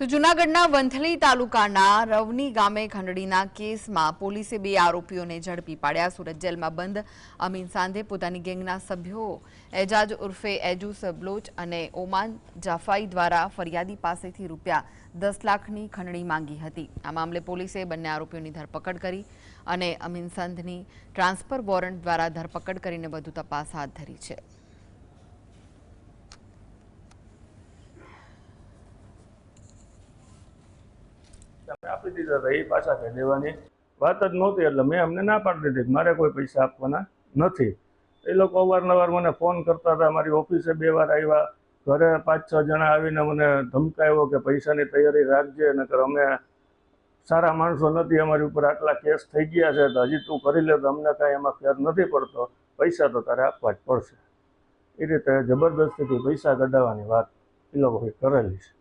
તો જૂનાગઢના વંથલી તાલુકાના રવની ગામે ખંડડીના કેસમાં પોલીસે બે આરોપીઓને ઝડપી પાડ્યા. સુરત જેલમાં બંધ. અમીન સાંધે પોતાની ગેંગના સભ્યો એજાજ ઉર્ફે એજુસ બ્લોચ અને ઓમાન જાફાઈ દ્વારા ફરિયાદી પાસેથી રૂપિયા દસ લાખની ખંડણી માંગી હતી. આ મામલે પોલીસે બંને આરોપીઓની ધરપકડ કરી અને અમીન સંધની ટ્રાન્સફર વોરંટ દ્વારા ધરપકડ કરીને વધુ તપાસ હાથ ધરી છે. તમે આપી દીધા હતા, એ પાછા કહી દેવાની વાત જ નહોતી, એટલે મેં અમને ના પાડી દીધી મારે કોઈ પૈસા આપવાના નથી. એ લોકો અવારનવાર મને ફોન કરતા હતા, મારી ઓફિસે બે વાર આવ્યા, ઘરે પાંચ છ જણા આવીને મને ધમકાવ્યો કે પૈસાની તૈયારી રાખજે, નકર અમે સારા માણસો નથી, અમારી ઉપર આટલા કેસ થઈ ગયા છે, તો હજી તું કરી લે, તો અમને કાંઈ એમાં ફેર નથી પડતો. પૈસા તો તારે આપવા જ પડશે. એ રીતે જબરદસ્તીથી પૈસા કઢાવવાની વાત એ લોકોએ કરેલી છે.